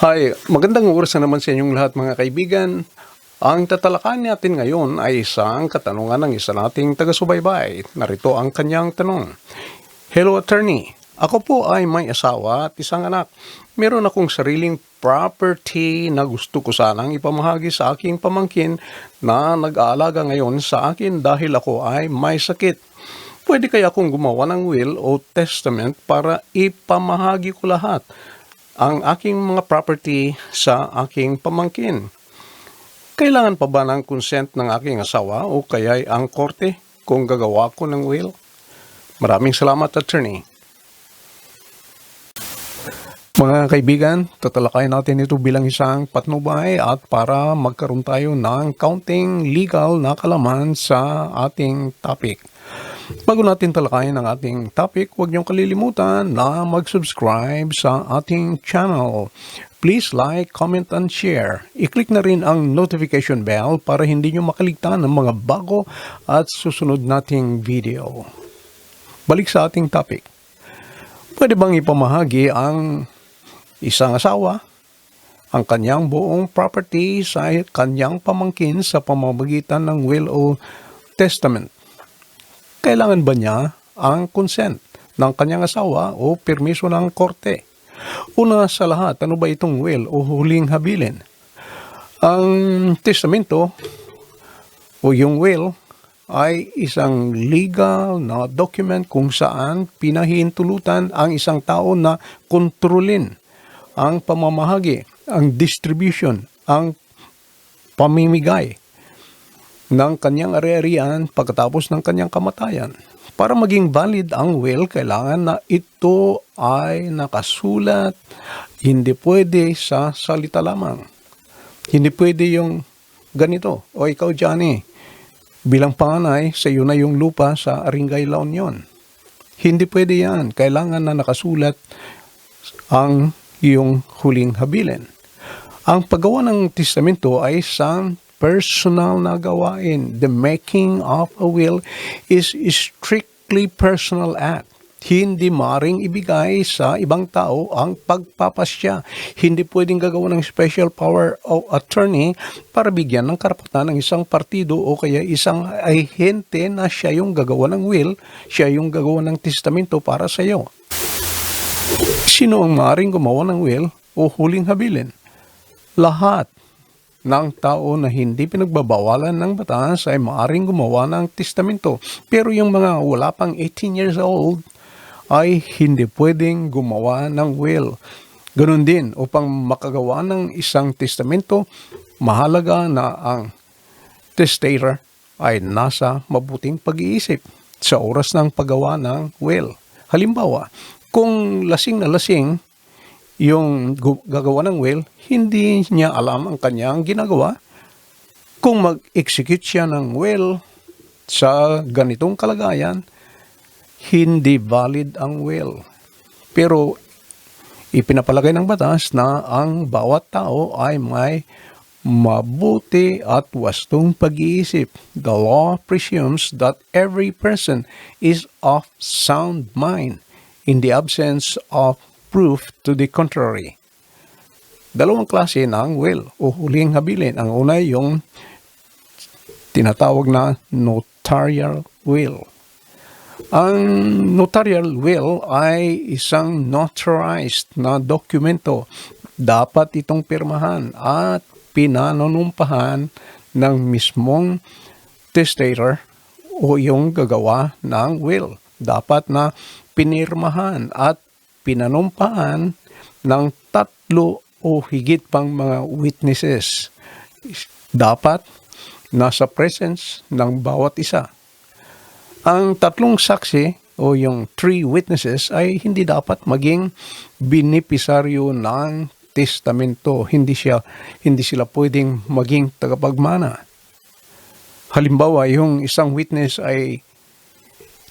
Hi, magandang oras na naman sa inyong lahat mga kaibigan. Ang tatalakayan natin ngayon ay isang katanungan ng isa nating taga-subaybay. Narito ang kanyang tanong. Hello attorney, ako po ay may asawa at isang anak. Meron akong sariling property na gusto ko sanang ipamahagi sa aking pamangkin na nag-aalaga ngayon sa akin dahil ako ay may sakit. Pwede kaya akong gumawa ng will o testament para ipamahagi ko lahat ang aking mga property sa aking pamangkin. Kailangan pa ba ng consent ng aking asawa o kaya'y ang korte kung gagawa ko ng will? Maraming salamat, attorney. Mga kaibigan, tatalakayin natin ito bilang isang patnubay at para magkaroon tayo ng counting legal na kalaman sa ating topic. Bago natin talakayin ang ating topic, huwag niyong kalilimutan na mag-subscribe sa ating channel. Please like, comment, and share. I-click na rin ang notification bell para hindi niyo makaligtan ng mga bago at susunod nating video. Balik sa ating topic. Pwede bang ipamahagi ang isang asawa ang kanyang buong property sa kanyang pamangkin sa pamamagitan ng will o testament? Kailangan ba niya ang consent ng kanyang asawa o permiso ng korte? Una sa lahat, ano ba itong will o huling habilin? Ang testamento o yung will ay isang legal na document kung saan pinahintulutan ang isang tao na kontrolin ang pamamahagi, ang distribution, ang pamimigay ng kanyang ari-arian pagkatapos ng kanyang kamatayan. Para maging valid ang will, kailangan na ito ay nakasulat, hindi pwede sa salita lamang. Hindi pwede yung ganito, o ikaw Johnny, bilang panganay, sa iyo na yung lupa sa Aringay La Union. Hindi pwede yan. Kailangan na nakasulat ang iyong huling habilin. Ang paggawa ng testamento ay isang personal na gawain. The making of a will is strictly personal act. Hindi maring ibigay sa ibang tao ang pagpapasya. Hindi pwedeng gagawa ng special power of attorney para bigyan ng karapatan ng isang partido o kaya isang ahente na siya yung gagawa ng will, siya yung gagawa ng testamento para sa iyo. Sino ang maring gumawa ng will o huling habilin? Lahat ng tao na hindi pinagbabawalan ng batas ay maaring gumawa ng testamento. Pero yung mga wala pang 18 years old ay hindi pwedeng gumawa ng will. Ganun din, upang makagawa ng isang testamento, mahalaga na ang testator ay nasa mabuting pag-iisip sa oras ng paggawa ng will. Halimbawa, kung lasing na lasing yung gagawa ng will, hindi niya alam ang kanyang ginagawa. Kung mag-execute siya ng will sa ganitong kalagayan, hindi valid ang will. Pero ipinapalagay ng batas na ang bawat tao ay may mabuti at wastong pag-iisip. The law presumes that every person is of sound mind in the absence of proof to the contrary. Dalawang klase ng will o huling habilin. Ang una yung tinatawag na notarial will. Ang notarial will ay isang notarized na dokumento. Dapat itong pirmahan at pinananumpahan ng mismong testator o yung gagawa ng will. Dapat na pinirmahan at pinanumpahan ng tatlo o higit pang mga witnesses. Dapat nasa presence ng bawat isa. Ang tatlong saksi o yung three witnesses ay hindi dapat maging binipisaryo ng testamento. Hindi siya hindi sila pwedeng maging tagapagmana. Halimbawa, yung isang witness ay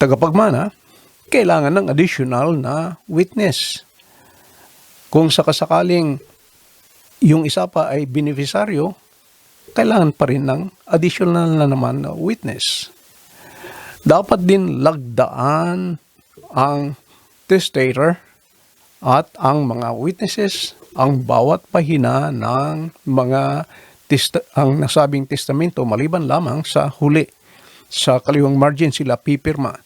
tagapagmana, kailangan ng additional na witness. Kung sakasakaling yung isa pa ay beneficiaryo, kailangan pa rin ng additional na naman na witness. Dapat din lagdaan ang testator at ang mga witnesses ang bawat pahina ng mga testa- ang nasabing testamento maliban lamang sa huli. Sa kaliwang margin sila pipirma.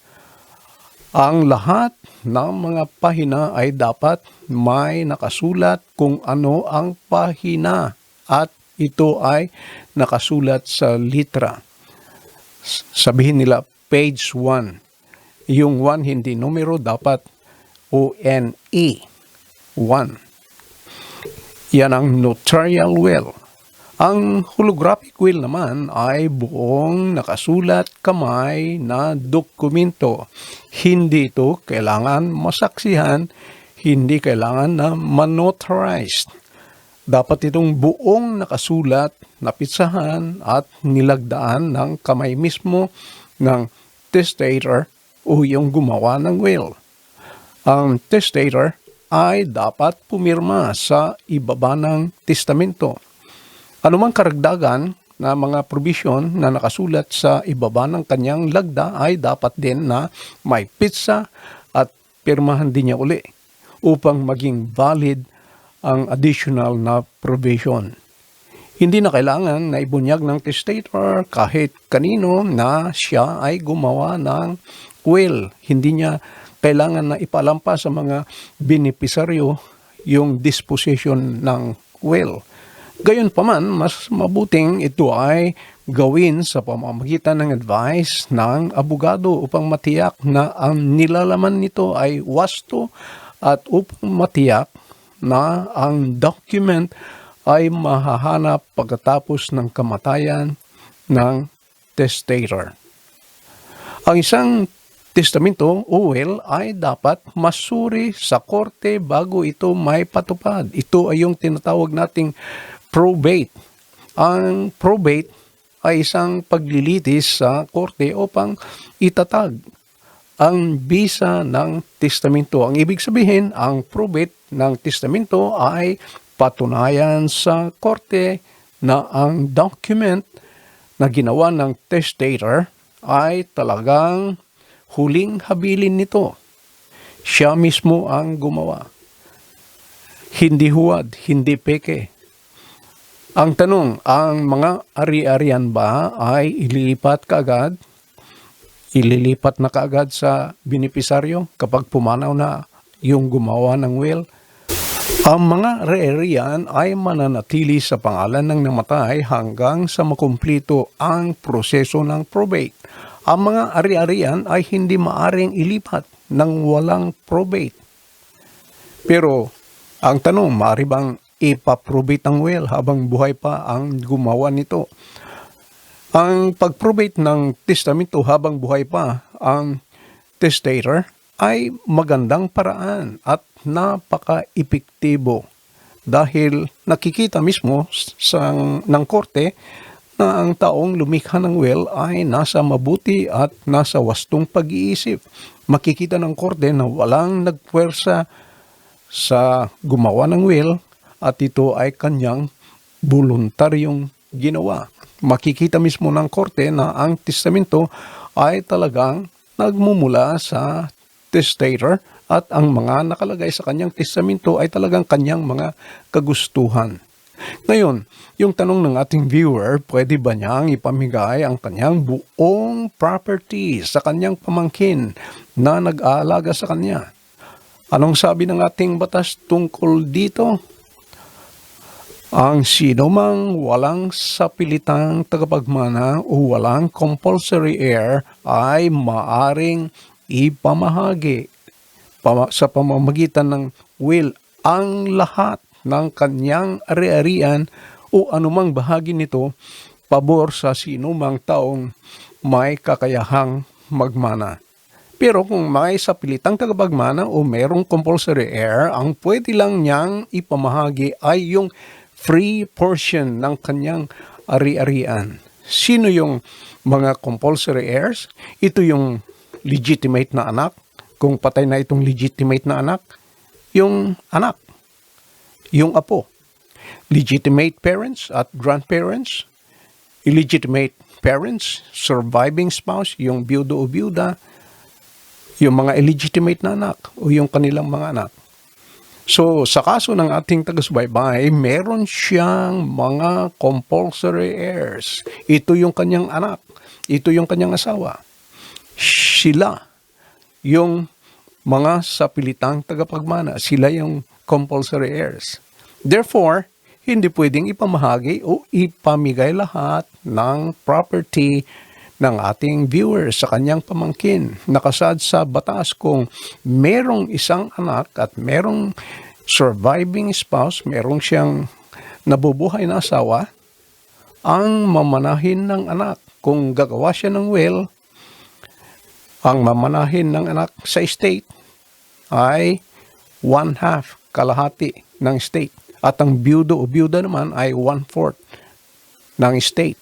Ang lahat ng mga pahina ay dapat may nakasulat kung ano ang pahina at ito ay nakasulat sa litra. Sabihin nila page 1. Yung 1 hindi numero dapat O-N-E 1. Yan ang notarial will. Ang holographic will naman ay buong nakasulat kamay na dokumento. Hindi ito kailangan masaksihan, hindi kailangan na manotarized. Dapat itong buong nakasulat, napitsahan at nilagdaan ng kamay mismo ng testator o yung gumawa ng will. Ang testator ay dapat pumirma sa ibaba ng testamento. Anumang karagdagan na mga provision na nakasulat sa ibaba ng kanyang lagda ay dapat din na may pizza at pirmahan din niya uli upang maging valid ang additional na provision. Hindi na kailangan na ibunyag ng testator kahit kanino na siya ay gumawa ng will. Hindi niya kailangan na ipalampas sa mga benepisaryo yung disposition ng will. Gayon pa man, mas mabuting ito ay gawin sa pamamagitan ng advice ng abogado upang matiyak na ang nilalaman nito ay wasto at upang matiyak na ang document ay mahahanap pagkatapos ng kamatayan ng testator. Ang isang testamento o will ay dapat masuri sa korte bago ito may patupad. Ito ay yung tinatawag nating probate. Ang probate ay isang paglilitis sa korte upang itatag ang bisa ng testamento. Ang ibig sabihin, ang probate ng testamento ay patunayan sa korte na ang document na ginawa ng testator ay talagang huling habilin nito. Siya mismo ang gumawa. Hindi huwad, hindi peke. Ang tanong, ang mga ari-arian ba ay ililipat kaagad? Ililipat na kaagad sa benepisaryo kapag pumanaw na yung gumawa ng will? Ang mga re-arian ay mananatili sa pangalan ng namatay hanggang sa makumplito ang proseso ng probate. Ang mga ari-arian ay hindi maaring ilipat ng walang probate. Pero ang tanong, maaari bang ipaprobate ang will habang buhay pa ang gumawa nito? Ang pagprobate ng testamento habang buhay pa ang testator ay magandang paraan at napaka-epektibo dahil nakikita mismo sa ng korte na ang taong lumikha ng will ay nasa mabuti at nasa wastong pag-iisip. Makikita ng korte na walang nagpuwersa sa gumawa ng will at ito ay kanyang voluntaryong ginawa. Makikita mismo ng korte na ang testamento ay talagang nagmumula sa testator at ang mga nakalagay sa kanyang testamento ay talagang kanyang mga kagustuhan. Ngayon, yung tanong ng ating viewer, pwede ba niyang ipamigay ang kanyang buong property sa kanyang pamangkin na nag-aalaga sa kanya? Anong sabi ng ating batas tungkol dito? Ang sino mang walang sapilitang tagapagmana o walang compulsory heir ay maaring ipamahagi pama- sa pamamagitan ng will ang lahat ng kanyang ari-arian o anumang bahagi nito pabor sa sinumang taong may kakayahang magmana. Pero kung may sapilitang tagapagmana o merong compulsory heir, ang pwede lang niyang ipamahagi ay yung free portion ng kanyang ari-arian. Sino yung mga compulsory heirs? Ito yung legitimate na anak. Kung patay na itong legitimate na anak, yung anak, yung apo. Legitimate parents at grandparents, illegitimate parents, surviving spouse, yung biyudo o biyuda, yung mga illegitimate na anak o yung kanilang mga anak. So, sa kaso ng ating taga-subaybay, meron siyang mga compulsory heirs. Ito yung kanyang anak. Ito yung kanyang asawa. Sila yung mga sapilitang tagapagmana. Sila yung compulsory heirs. Therefore, hindi pwedeng ipamahagi o ipamigay lahat ng property ng ating viewer sa kanyang pamangkin. Nakasad sa batas kung merong isang anak at merong surviving spouse, merong siyang nabubuhay na asawa, ang mamanahin ng anak. Kung gagawa siya ng will, ang mamanahin ng anak sa estate ay one half, kalahati ng estate. At ang byudo o byuda naman ay one-fourth ng estate.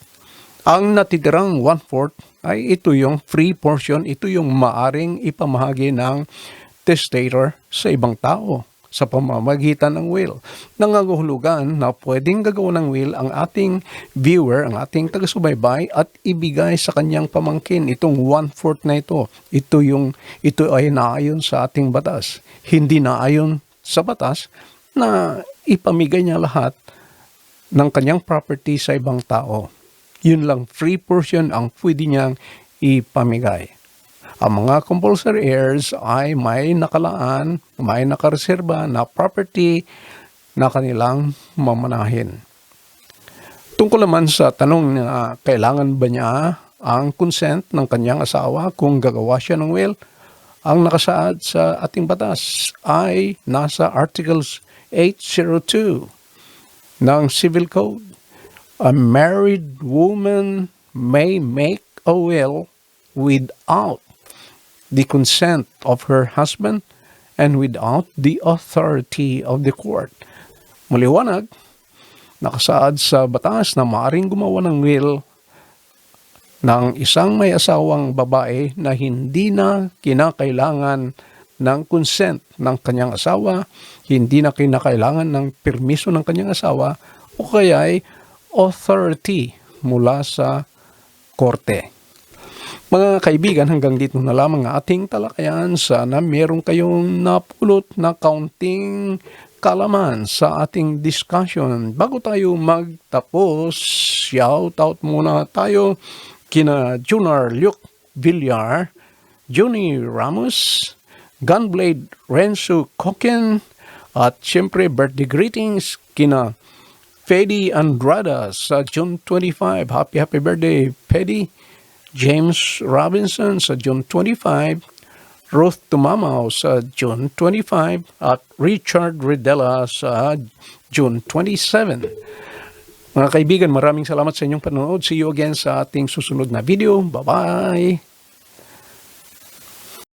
Ang natitirang one-fourth ay ito yung free portion, ito yung maaring ipamahagi ng testator sa ibang tao sa pamamagitan ng will. Nangangahulugan na pwedeng gagawa ng will ang ating viewer, ang ating taga-subaybay at ibigay sa kanyang pamangkin itong one-fourth na ito. Ito, yung, ito ay naayon sa ating batas. Hindi naayon sa batas na ipamigay niya lahat ng kanyang property sa ibang tao. Yun lang, free portion ang pwede niyang ipamigay. Ang mga compulsory heirs ay may nakalaan, may nakareserba na property na kanilang mamanahin. Tungkol naman sa tanong na kailangan ba niya ang consent ng kanyang asawa kung gagawa siya ng will, ang nakasaad sa ating batas ay nasa Articles 802 ng Civil Code. A married woman may make a will without the consent of her husband and without the authority of the court. Maliwanag, nakasaad sa batas na maaring gumawa ng will ng isang may asawang babae na hindi na kinakailangan ng consent ng kanyang asawa, hindi na kinakailangan ng permiso ng kanyang asawa, o kaya ay authority mula sa korte. Mga kaibigan, hanggang dito na lamang ang ating talakayan. Sana meron kayong napulot na kaunting kalaman sa ating discussion. Bago tayo magtapos, shout out muna tayo kina Junar Luke Villar, Johnny Ramos, Gunblade Renzo Cocken, at syempre birthday greetings kina Fedi Andrada sa June 25. Happy, happy birthday, Fedi. James Robinson sa June 25, Ruth Tumamaw sa June 25, at Richard Ridella sa June 27. Mga kaibigan, maraming salamat sa inyong panonood. See you again sa ating susunod na video. Bye-bye!